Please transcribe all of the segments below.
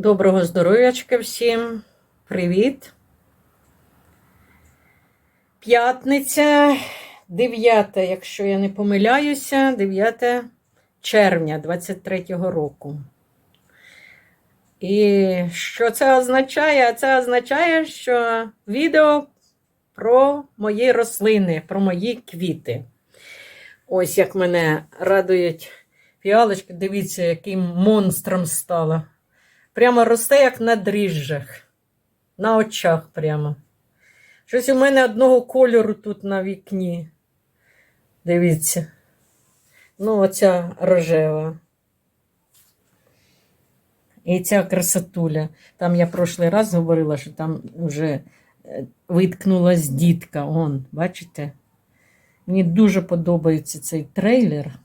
Доброго здоров'ячка всім. Привіт. П'ятниця, 9, якщо я не помиляюся, 9 червня 23-го року. І що це означає? Це означає, що відео про мої рослини, про мої квіти. Ось як мене радують фіалочки. Дивіться, яким монстром стала. Прямо росте, як на дріжджах. На очах прямо. Щось у мене одного кольору тут на вікні. Дивіться. Ну, оця рожева. І ця красотуля. Там я прошлий раз говорила, що там вже е, виткнулась дітка. Он, бачите? Мені дуже подобається цей трейлер.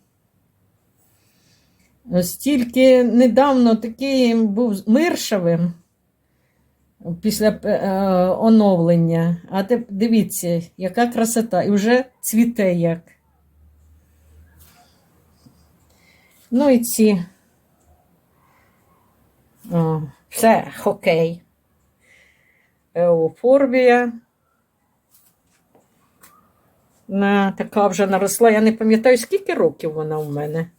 Ось тільки недавно такий був миршавим після е, оновлення. А те дивіться, яка красота. І вже цвіте як. Ну і ці. О, все, хокей. Еофорбія. На, така вже наросла. Я не пам'ятаю, скільки років вона у мене.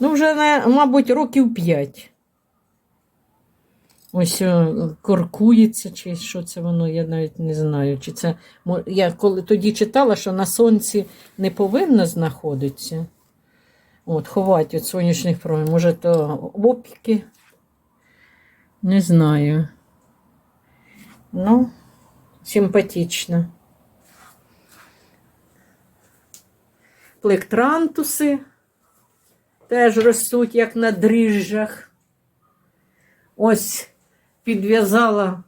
Ну, вже, мабуть, років п'ять. Ось коркується, чи що це воно, я навіть не знаю. Чи це... Я коли тоді читала, що на сонці не повинно знаходитися. От, ховати від сонячних промінь. Може, то опіки. Не знаю. Ну, симпатично. Плектрантуси теж ростуть, як на дріжджах. Ось підв'язала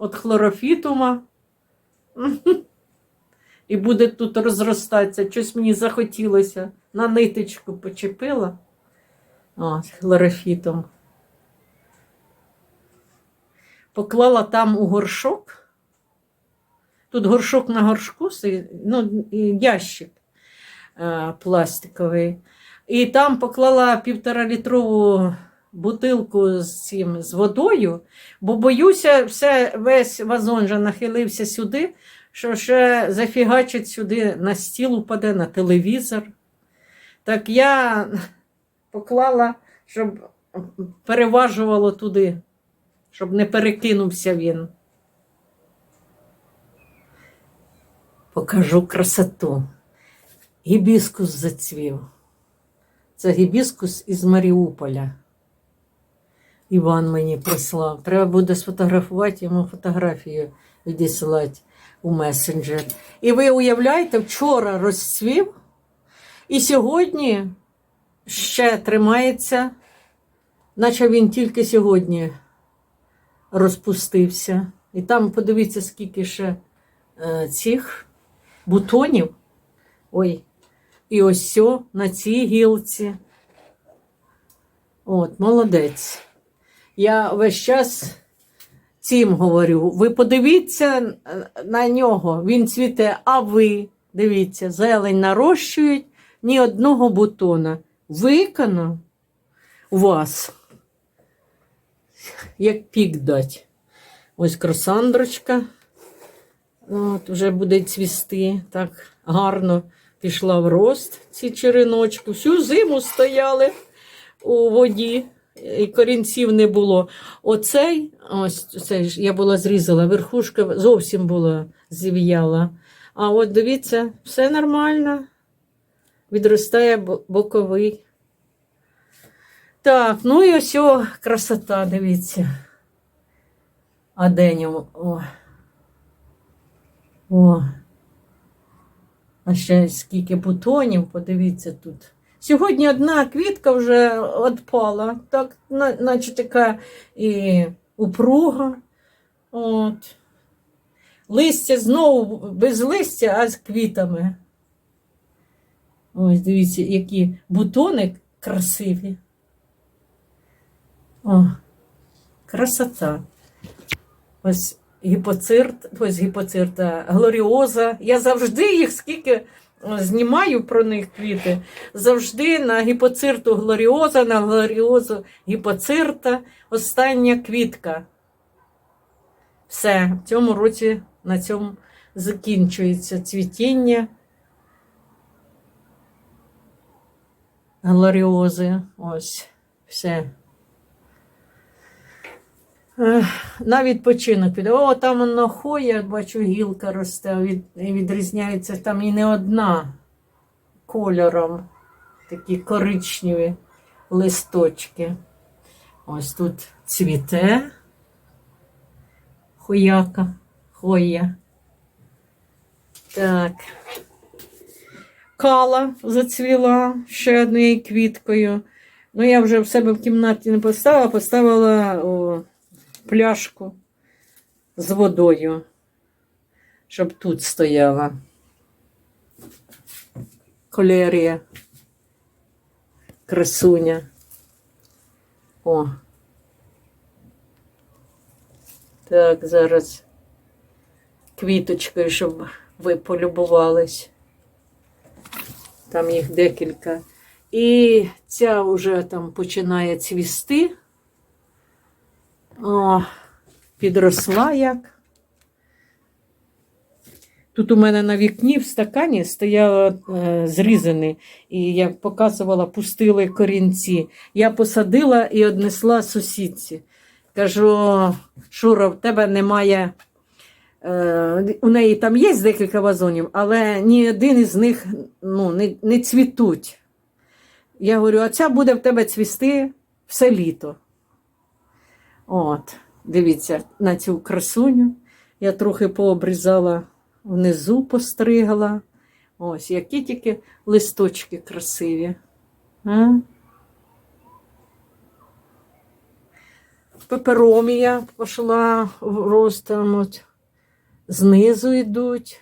від хлорофітума. І буде тут розростатися. Щось мені захотілося. На ниточку почепила. О, з хлорофітом. Поклала там у горшок. Тут горшок на горшку, ну, ящик е, пластиковий. І там поклала півторалітрову бутилку з цим з водою, бо боюся, все, весь вазон вже нахилився сюди, що ще зафігачить сюди на стіл упаде, на телевізор. Так я поклала, щоб переважувало туди, щоб не перекинувся він. Покажу красоту. Гібіскус зацвів. Це гібіскус із Маріуполя. Іван мені прислав. Треба буде сфотографувати йому фотографію відіслати у месенджер. І ви уявляєте, вчора розцвів, і сьогодні ще тримається, наче він тільки сьогодні розпустився. І там подивіться, скільки ще е, цих бутонів. Ой, і ось сьо на цій гілці. От, молодець. Я весь час цим говорю. Ви подивіться на нього, він цвіте, а ви дивіться, зелень нарощують ні одного бутона. Виконав вас, як пік дать. Ось кросандрочка. От, вже буде цвісти. Так гарно пішла в рост ці череночки. Всю зиму стояли у воді, і корінців не було. Оцей, ось цей я була зрізала, верхушка зовсім була зів'яла. А от дивіться, все нормально. Відростає боковий. Так, ну і ось о, красота, дивіться. Аденіум. О. О. А ще скільки бутонів, подивіться тут. Сьогодні одна квітка вже відпала, так, наче така і упруга. От. Листя знову без листя, а з квітами. Ось дивіться, які бутони красиві. О, красота. Ось гіпоцирт, ось гіпоцирта, глоріоза. Я завжди їх скільки знімаю про них квіти, завжди на гіпоцирту глоріоза, на глоріозу гіпоцирта остання квітка. Все, в цьому році на цьому закінчується цвітіння глоріози. Ось, все. На відпочинок піде. О, там воно хоя, бачу, гілка росте, від, відрізняється там і не одна кольором. Такі коричневі листочки. Ось тут цвіте хояка, хоя. Так. Кала зацвіла ще однією квіткою. Ну, я вже в себе в кімнаті не поставила, поставила о, пляшку з водою, щоб тут стояла. Колерія. Красуня. О. Так, зараз квіточкою, щоб ви полюбувались. Там їх декілька. І ця вже там починає цвісти. О, підросла як. Тут у мене на вікні в стакані стояло е, зрізаний, і я показувала, пустили корінці. Я посадила і однесла сусідці. Кажу, Шура, в тебе немає. Е, у неї там є декілька вазонів, але ні один із них ну, не, не цвітуть. Я говорю, а ця буде в тебе цвісти все літо. От, дивіться на цю красуню. Я трохи пообрізала внизу, постригла. Ось, які тільки листочки красиві. А? Пеперомія пішла ростом. От. Знизу йдуть.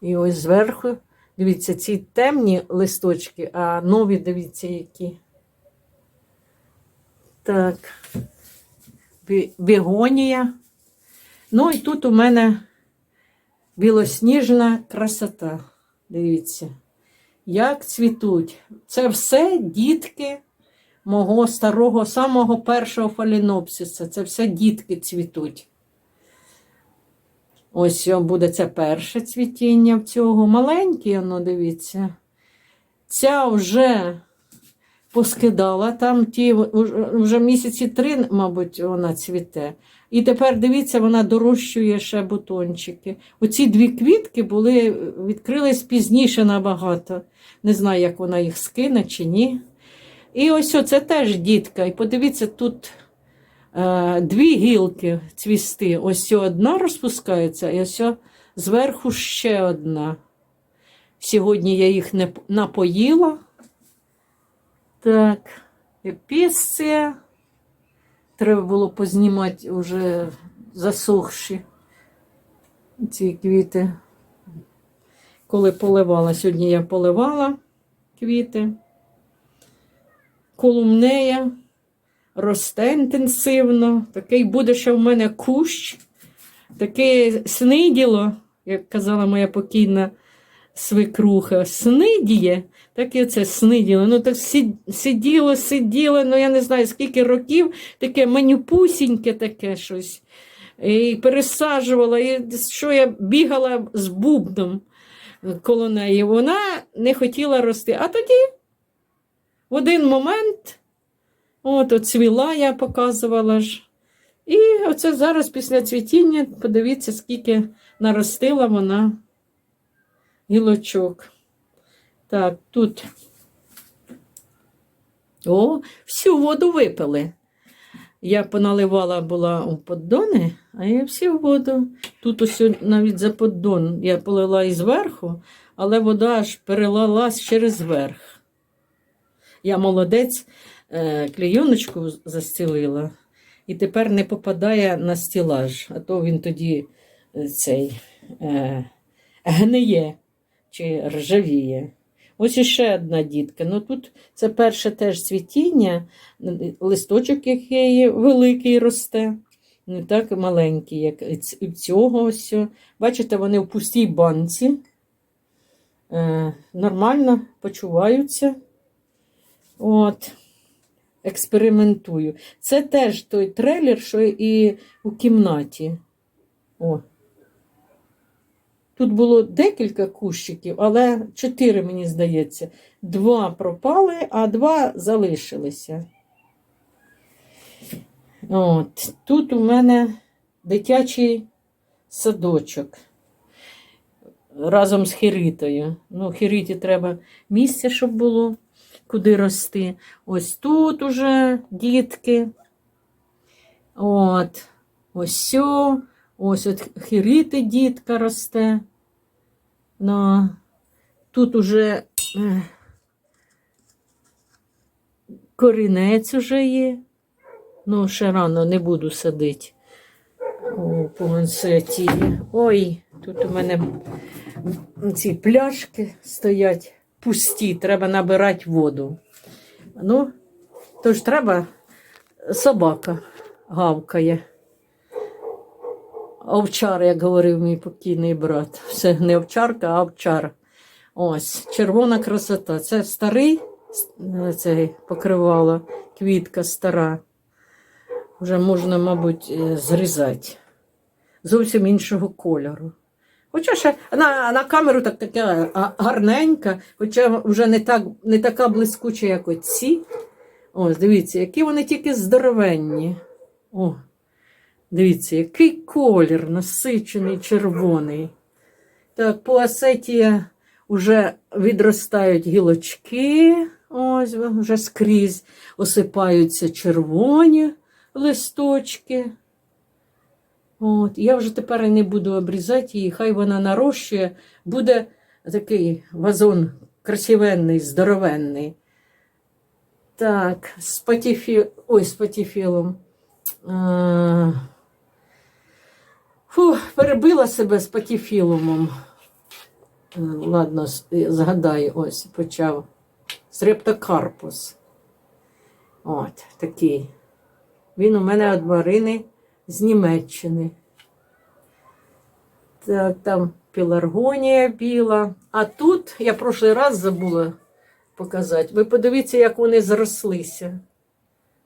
І ось зверху. Дивіться, ці темні листочки, а нові, дивіться, які. Так. Бі- Бігонія. Ну і тут у мене білосніжна красота. Дивіться, як цвітуть. Це все дітки мого старого, самого першого фалінопсиса. Це все дітки цвітуть. Ось буде це перше цвітіння в цього. Маленьке, воно, дивіться. Ця вже поскидала там ті, вже місяці три, мабуть, вона цвіте. І тепер дивіться, вона дорощує ще бутончики. Оці дві квітки були, відкрились пізніше набагато. Не знаю, як вона їх скине чи ні. І ось це теж дітка. І подивіться, тут е, дві гілки цвісти. Ось одна розпускається, і ось зверху ще одна. Сьогодні я їх не напоїла. Так, епісція. Треба було познімати вже засохші ці квіти. Коли поливала. Сьогодні я поливала квіти. Колумнея росте інтенсивно. Такий буде ще в мене кущ. Таке сниділо, як казала моя покійна свекруха, снидіє. Так і це сниділо. Ну так сиділо, сиділо, ну я не знаю скільки років, таке манюпусіньке таке щось. І пересаджувала, і що я бігала з бубном коло неї. Вона не хотіла рости. А тоді в один момент, от оцвіла, я показувала ж. І оце зараз після цвітіння, подивіться, скільки наростила вона гілочок. Так, тут. О, всю воду випили. Я поналивала була у поддони, а я всю воду. Тут ось навіть за поддон я полила і зверху, але вода аж перелилась через верх. Я молодець, е, клейоночку застілила, і тепер не попадає на стілаж, а то він тоді е, цей е, гниє чи ржавіє. Ось іще одна дітка. Ну тут це перше теж цвітіння, листочок який великий росте, не так маленький, як і цього ось. Бачите, вони в пустій банці. е, нормально почуваються. От, експериментую. Це теж той трейлер, що і у кімнаті. О. Тут було декілька кущиків, але чотири, мені здається. Два пропали, а два залишилися. От. Тут у мене дитячий садочок разом з хіритою. Ну, хіриті треба місце, щоб було, куди рости. Ось тут уже дітки. От. Ось сьо. Ось от хірити дітка росте. Ну, тут уже корінець уже є. Ну, ще рано не буду садити у пансеті. Ой, тут у мене ці пляшки стоять пусті, треба набирати воду. Ну, тож треба, собака гавкає. Овчар, як говорив мій покійний брат. Це не овчарка, а овчар. Ось, червона красота. Це старий е, цей покривало, квітка стара. Вже можна, мабуть, е, зрізати. Зовсім іншого кольору. Хоча ще на, на камеру так така гарненька, хоча вже не, так, не така блискуча, як оці. Ось, дивіться, які вони тільки здоровенні. О, дивіться, який колір насичений червоний. Так, по асеті вже відростають гілочки, ось вже скрізь осипаються червоні листочки. От, я вже тепер не буду обрізати її, хай вона нарощує, буде такий вазон красивенний, здоровенний. Так, з патіфі... Ой, з патіфілом. А... Фу, перебила себе з патіфілумом. Е, Ладно, згадаю, ось почав. Стрептокарпус. От, такий. Він у мене від Марини з Німеччини. Так, там пеларгонія біла. А тут я прошлий раз забула показати. Ви подивіться, як вони зрослися.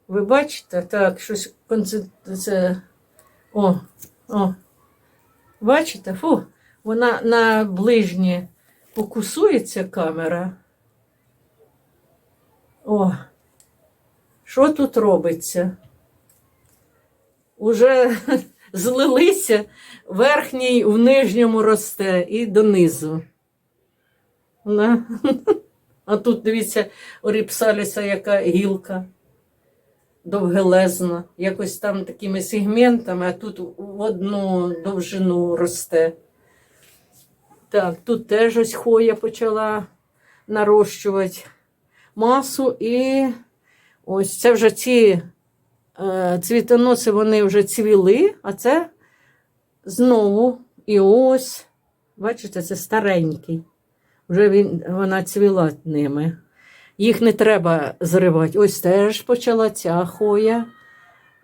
Ви бачите? Так, щось концент- це... О, о. Бачите? Фу, вона на ближнє фокусується камера. О, що тут робиться? Уже злилися, верхній в нижньому росте і донизу. А тут, дивіться, у ріпсаліса яка гілка довгелезна, якось там такими сегментами, а тут в одну довжину росте. Так, тут теж ось хоя почала нарощувати масу, і ось це вже ці е, цвітоноси, вони вже цвіли, а це знову і ось, бачите, це старенький. Вже він, вона цвіла ними. Їх не треба зривати. Ось теж почала ця хоя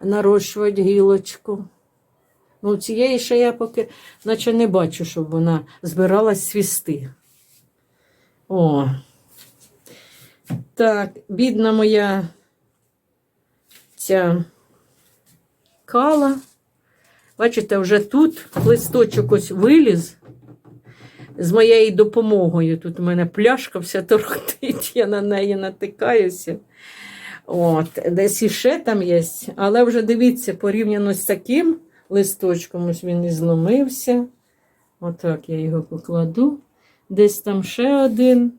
нарощувати гілочку. Ну, цієї ще я поки наче не бачу, щоб вона збиралась свісти. О. Так, бідна моя ця кала. Бачите, вже тут листочок ось виліз з моєю допомогою. Тут у мене пляшка вся торохтить, я на неї натикаюся. От, десь іще там є. Але вже дивіться, порівняно з таким листочком, ось він і зломився. Отак я його покладу. Десь там ще один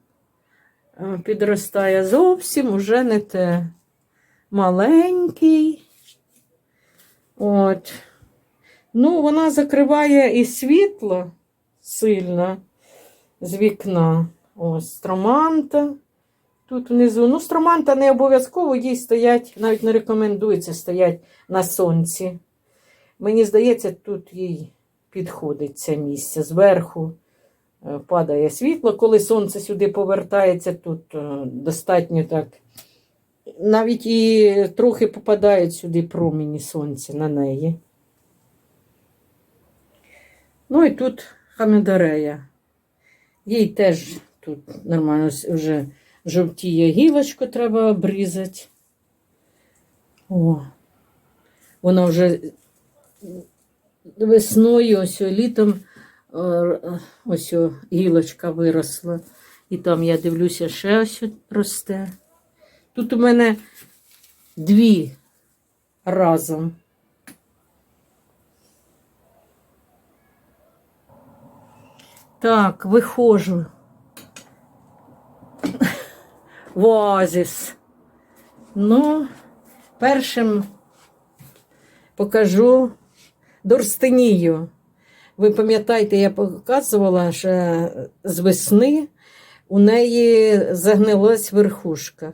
підростає зовсім уже не те. Маленький. От. Ну, вона закриває і світло сильно з вікна. Ось строманта. Тут внизу. Ну, строманта не обов'язково їй стоять, навіть не рекомендується стоять на сонці. Мені здається, тут їй підходить це місце. Зверху е, падає світло. Коли сонце сюди повертається, тут е, достатньо так. Навіть і трохи попадають сюди промені сонця на неї. Ну і тут хамедорея. Їй теж тут нормально вже жовтіє гілочку треба обрізати. О, вона вже весною, ось літом ось гілочка виросла. І там я дивлюся, ще ось росте. Тут у мене дві разом. Так, виходжу. В оазис. Ну, першим покажу Дорстинію. Ви пам'ятаєте, я показувала, що з весни у неї загнилась верхушка.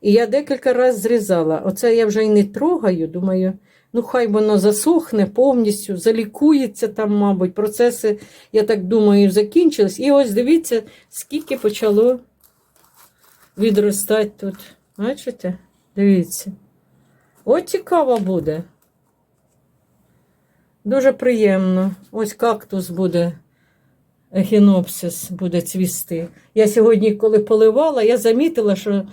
І я декілька разів зрізала. Оце я вже й не трогаю, думаю, ну хай воно засохне повністю, залікується там, мабуть. Процеси, я так думаю, закінчились. І ось дивіться, скільки почало відростати тут. Бачите? Дивіться. От цікаво буде. Дуже приємно. Ось кактус буде, ехінопсис буде цвісти. Я сьогодні, коли поливала, я замітила, що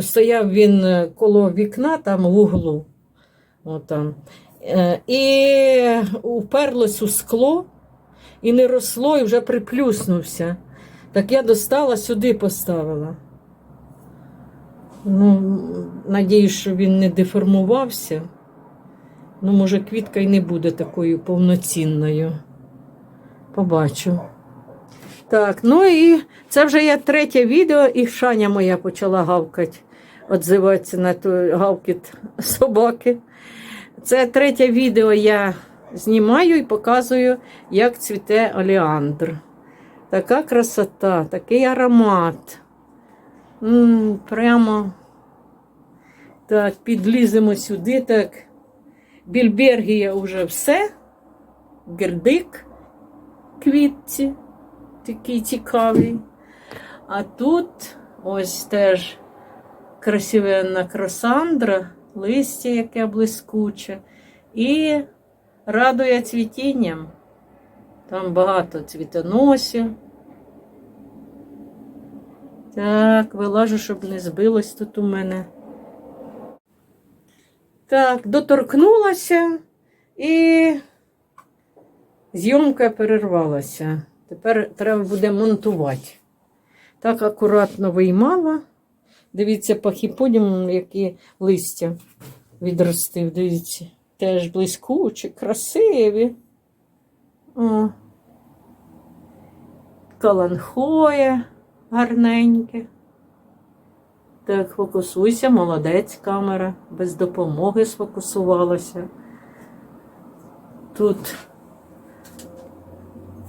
стояв він коло вікна там в углу. Отам. Е, І уперлось у скло і не росло, і вже приплюснувся. Так я достала, сюди поставила. Ну, надіюсь, що він не деформувався. Ну, може, квітка і не буде такою повноцінною. Побачу. Так, ну і це вже я третє відео, і Шаня моя почала гавкати, відзиватися на той гавкіт собаки. Це третє відео я знімаю і показую, як цвіте олеандр. Така красота, такий аромат. м прямо так, підліземо сюди. так. Більбергія вже все. Гердик квітці, такий цікавий. А тут ось теж красивенна кросандра, листя, яке блискуче, і радує цвітінням. Там багато цвітоносів. Так, вилажу, щоб не збилось тут у мене. Так, доторкнулася і зйомка перервалася. Тепер треба буде монтувати. Так акуратно виймала. Дивіться, по хіподіуму, які листя відростив. Дивіться, теж блискучі, красиві. О. Каланхоє гарненьке. Так, фокусуйся, молодець камера. Без допомоги сфокусувалася. Тут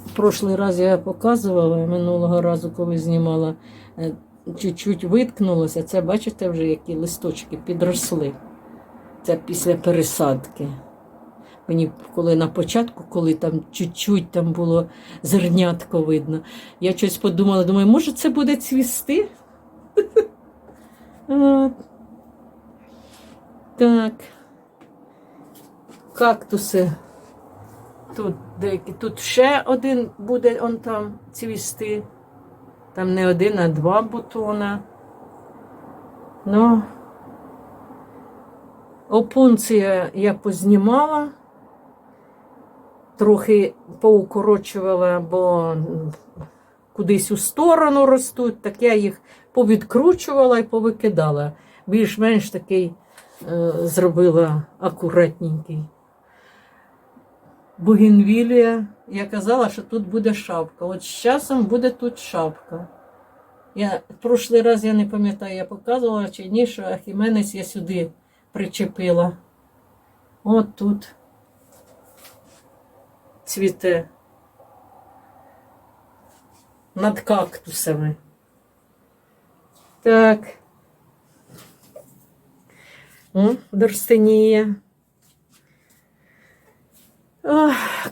в прошлий раз я показувала, минулого разу, коли знімала, е, чуть-чуть виткнулося. Це, бачите, вже які листочки підросли. Це після пересадки. Мені коли на початку, коли там чуть-чуть там було зернятко видно, я щось подумала, думаю, може це буде цвісти? Так. Кактуси. Тут деякі. Тут ще один буде он там цвісти. Там не один, а два бутона. Ну, опунція я познімала, трохи поукорочувала, бо кудись у сторону ростуть, так я їх повідкручувала і повикидала. Більш-менш такий е, зробила акуратненький. Бугенвілія. Я казала, що тут буде шапка. От з часом буде тут шапка. Я, прошлий раз я не пам'ятаю, я показувала чи ні, що Ахіменець я сюди причепила. От тут цвіте над кактусами. Так. О, Дорстинія.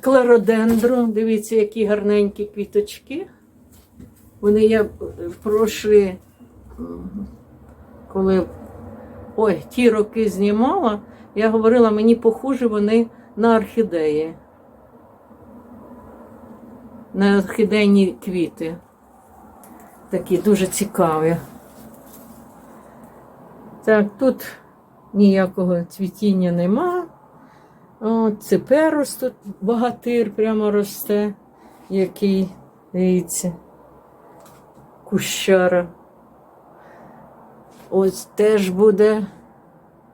Клародендру. Дивіться, які гарненькі квіточки. Вони я в коли ой, ті роки знімала, я говорила, мені похожі вони на орхідеї. На орхідейні квіти. такі дуже цікаві. Так, тут ніякого цвітіння нема. От, циперус тут богатир прямо росте, який, дивіться, кущара. Ось теж буде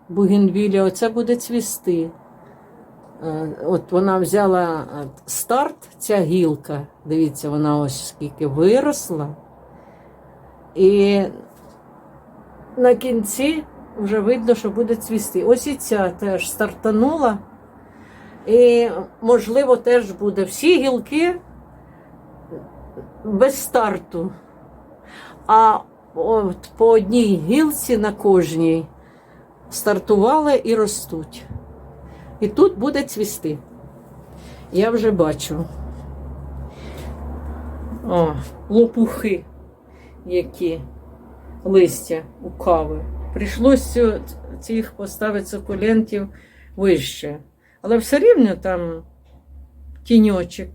бугенвілля, оце буде цвісти. Е, От вона взяла е, старт, ця гілка, дивіться, вона ось скільки виросла. І на кінці вже видно, що буде цвісти. Ось і ця теж стартанула. І, можливо, теж буде всі гілки без старту. А от по одній гілці на кожній стартували і ростуть. І тут буде цвісти. Я вже бачу. О, лопухи, які листя у кави. Прийшлось цю- цих поставити сукулентів вище. Але все рівно там тіньочок.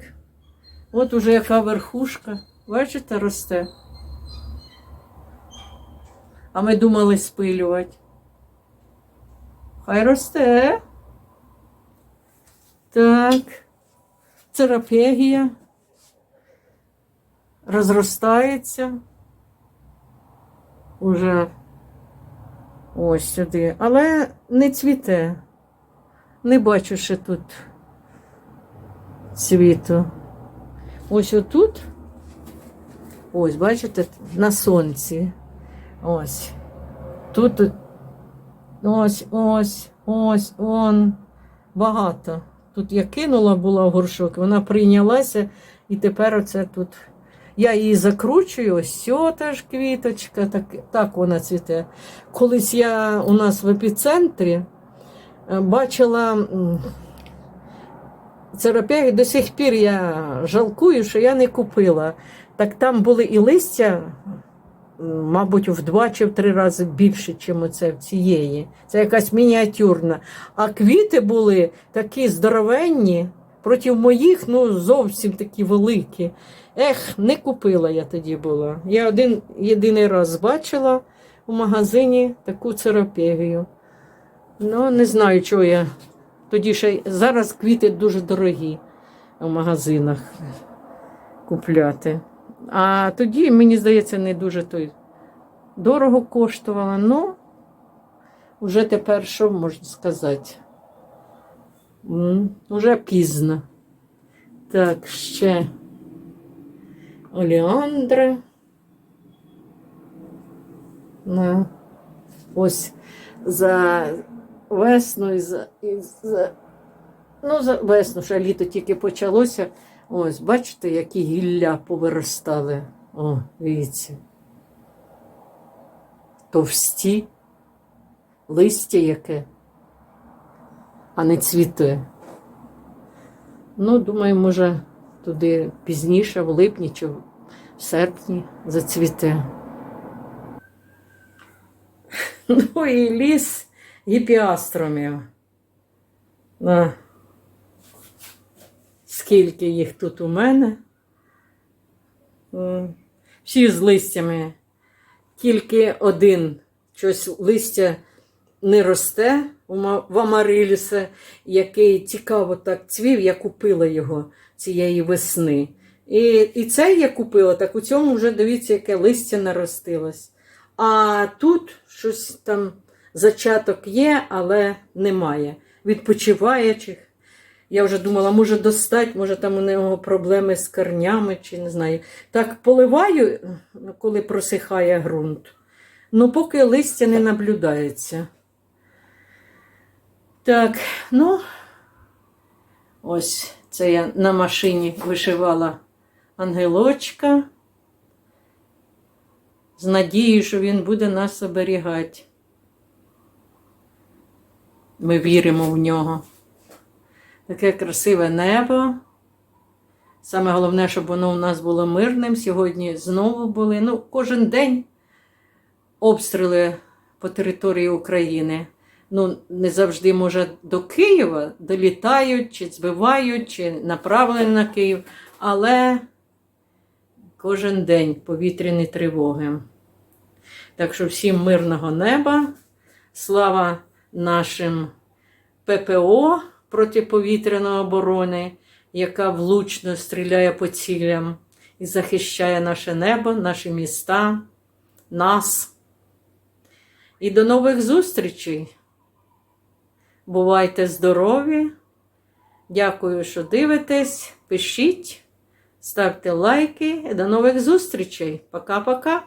От уже яка верхушка, бачите, росте. А ми думали спилювати. Хай росте. Так. Церапегія. Розростається. Уже ось сюди. Але не цвіте. Не бачу ще тут цвіту. Ось отут. Ось, бачите, на сонці. Ось. Тут ось, ось, ось, он. Багато. Тут я кинула була в горшок, вона прийнялася, і тепер оце тут. Я її закручую, ось теж квіточка, так, так вона цвіте. Колись я у нас в епіцентрі бачила м, церапеги, до сих пір я жалкую, що я не купила. Так там були і листя, мабуть, в два чи в три рази більше, ніж оце в цієї. Це якась мініатюрна. А квіти були такі здоровенні, проти моїх, ну, зовсім такі великі. Ех, не купила я тоді була. Я один єдиний раз бачила у магазині таку церапегію. Ну, не знаю, чого я. Тоді ще зараз квіти дуже дорогі в магазинах купляти. А тоді, мені здається, не дуже той дорого коштувала. Ну, вже тепер що можна сказати? Уже пізно. Так, ще оліандра. Ну, ось за весну і за, ну, весну, ще літо тільки почалося. Ось, бачите, які гілля повиростали. О, дивіться. Товсті, листя яке, а не цвіте. Ну, думаю, може, туди пізніше, в липні чи в серпні зацвіте. Ну і ліс гіпіастромів. На. Скільки їх тут у мене? Всі з листями. Тільки один щось листя не росте в Амариліса, який цікаво так цвів, я купила його цієї весни. І, і цей я купила, так у цьому вже дивіться, яке листя наростилось. А тут щось там зачаток є, але немає. Відпочиваючих. Я вже думала, може достать, може там у нього проблеми з корнями, чи не знаю. Так поливаю, коли просихає ґрунт. Ну, поки листя не наблюдається. Так, ну, ось це я на машині вишивала ангелочка. З надією, що він буде нас оберігати. Ми віримо в нього. Таке красиве небо. Саме головне, щоб воно у нас було мирним. Сьогодні знову були. Ну, кожен день обстріли по території України. Ну, не завжди, може, до Києва долітають, чи збивають, чи направлені на Київ. Але кожен день повітряні тривоги. Так що всім мирного неба, слава нашим ППО протиповітряної оборони, яка влучно стріляє по цілям і захищає наше небо, наші міста, нас. І до нових зустрічей! Бувайте здорові! Дякую, що дивитесь. Пишіть, ставте лайки. До нових зустрічей. Пока-пока.